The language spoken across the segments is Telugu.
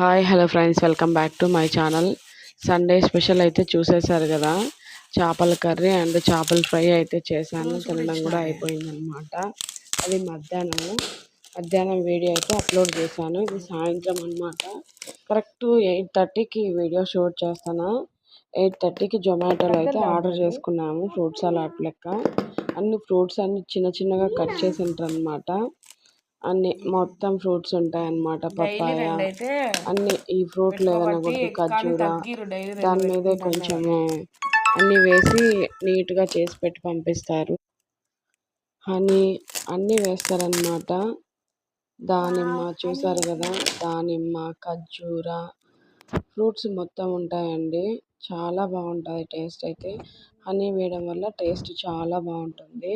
Hi hello friends welcome back to my channel Sunday special అయితే చూసేశారు కదా. చేపల కర్రీ అండ్ చేపల ఫ్రై అయితే చేశాను. తినడం కూడా అయిపోయింది అనమాట అది మధ్యాహ్నం మధ్యాహ్నం వీడియో అయితే అప్లోడ్ చేశాను. ఇది సాయంత్రం అనమాట కరెక్ట్ ఎయిట్ థర్టీకి వీడియో షూట్ చేస్తాను. ఎయిట్ థర్టీకి జొమాటోలో అయితే ఆర్డర్ చేసుకున్నాము. ఫ్రూట్స్ అలాట్ లెక్క. అన్ని ఫ్రూట్స్ అన్ని చిన్న చిన్నగా కట్ చేసి ఉంటారు అనమాట అన్ని మొత్తం ఫ్రూట్స్ ఉంటాయి అన్నమాట పప్పాయ అన్ని ఈ ఫ్రూట్ లేదనకూడదు ఖర్జూర. దాని మీదే కొంచెము అన్ని వేసి నీట్గా చేసి పెట్టి పంపిస్తారు. హనీ అన్ని వేస్తారనమాట దానిమ్మ చూసారు కదా దానిమ్మ ఖర్జూర ఫ్రూట్స్ మొత్తం ఉంటాయండి. చాలా బాగుంటుంది టేస్ట్ అయితే. హనీ వేయడం వల్ల టేస్ట్ చాలా బాగుంటుంది.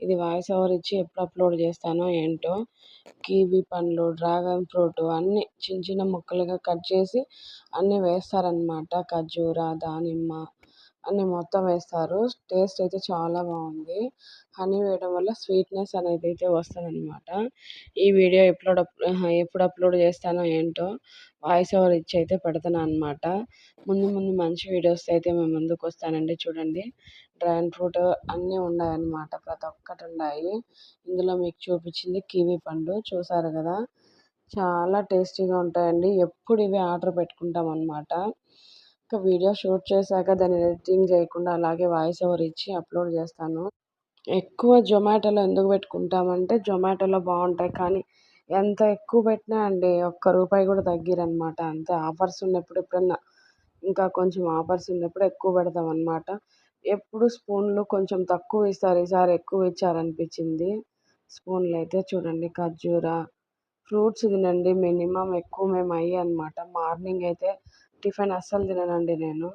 ఇది వాయిస్ ఓవర్ ఇచ్చి ఎప్పుడు అప్లోడ్ చేస్తానో ఏంటో. కివీ పండ్లు డ్రాగన్ ఫ్రూట్ అన్నీ చిన్న చిన్న ముక్కలుగా కట్ చేసి అన్నీ వేస్తారనమాట ఖర్జూర దానిమ్మ అన్నీ మొత్తం వేస్తారు. టేస్ట్ అయితే చాలా బాగుంది. హనీ వేయడం వల్ల స్వీట్నెస్ అనేది అయితే వస్తుంది అనమాట ఈ వీడియో ఎప్పుడు ఎప్పుడు అప్లోడ్ చేస్తానో ఏంటో వాయిస్ ఓవర్ ఇచ్చి అయితే పెడతాను అనమాట ముందు ముందు మంచి వీడియోస్ అయితే మేము ముందుకు వస్తానండి చూడండి. డ్రాగన్ ఫ్రూట్ అన్నీ ఉన్నాయన్నమాట. ప్రతి ఒక్కటి ఉన్నాయి. ఇందులో మీకు చూపించింది కివీ పండు. చూసారు కదా? చాలా టేస్టీగా ఉంటాయండి. ఎప్పుడు ఇవి ఆర్డర్ పెట్టుకుంటాం అనమాట ఇంకా వీడియో షూట్ చేశాక దాన్ని ఎడిటింగ్ చేయకుండా అలాగే వాయిస్ ఓవర్ ఇచ్చి అప్లోడ్ చేస్తాను. ఎక్కువ జొమాటోలో ఎందుకు పెట్టుకుంటామంటే జొమాటోలో బాగుంటాయి కానీ ఎంత ఎక్కువ పెట్టినా అండి ఒక్క రూపాయి కూడా తగ్గిరనమాట. అంతే ఆఫర్స్ ఉన్నప్పుడు ఎప్పుడన్నా ఇంకా కొంచెం ఆఫర్స్ ఉన్నప్పుడు ఎక్కువ పెడతాం అనమాట ఎప్పుడు స్పూన్లు కొంచెం తక్కువ ఇస్తారు. ఈసారి ఎక్కువ ఇచ్చారనిపించింది. స్పూన్లు అయితే చూడండి ఖర్జూర ఫ్రూట్స్ తినండి. మినిమం ఎక్కువ మేము అయ్యి అనమాట మార్నింగ్ అయితే టిఫిన్ అస్సలు తిననండి నేను.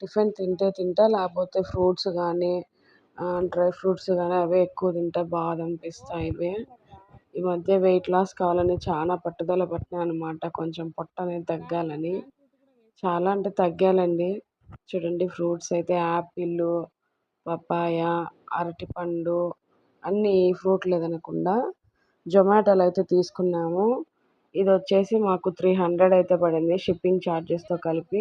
టిఫిన్ తింటే తింటా లేకపోతే ఫ్రూట్స్ కానీ డ్రై ఫ్రూట్స్ కానీ అవే ఎక్కువ తింటా బాదం పిస్తా ఇవే. ఈ మధ్య వెయిట్ లాస్ కావాలని చాలా పట్టుదల పట్టినా అనమాట కొంచెం పొట్ట అనేది తగ్గాలని. చాలా అంటే తగ్గాలండి. చూడండి ఫ్రూట్స్ అయితే యాపిల్ పపాయ అరటిపండు అన్నీ ఫ్రూట్ లేదనకుండా జొమాటోలో అయితే తీసుకున్నాము. ఇది వచ్చేసి మాకు త్రీ హండ్రెడ్ అయితే పడింది షిప్పింగ్ ఛార్జెస్తో కలిపి.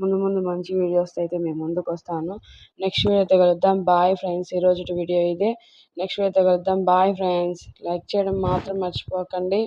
ముందు ముందు మంచి వీడియోస్ అయితే మేము ముందుకు వస్తాను నెక్స్ట్ వీడియో అయితే కలుద్దాం. Bye friends. ఈరోజు వీడియో ఇదే. నెక్స్ట్ వీడియో అయితే కలుద్దాం. Bye friends. లైక్ చేయడం మాత్రం మర్చిపోకండి.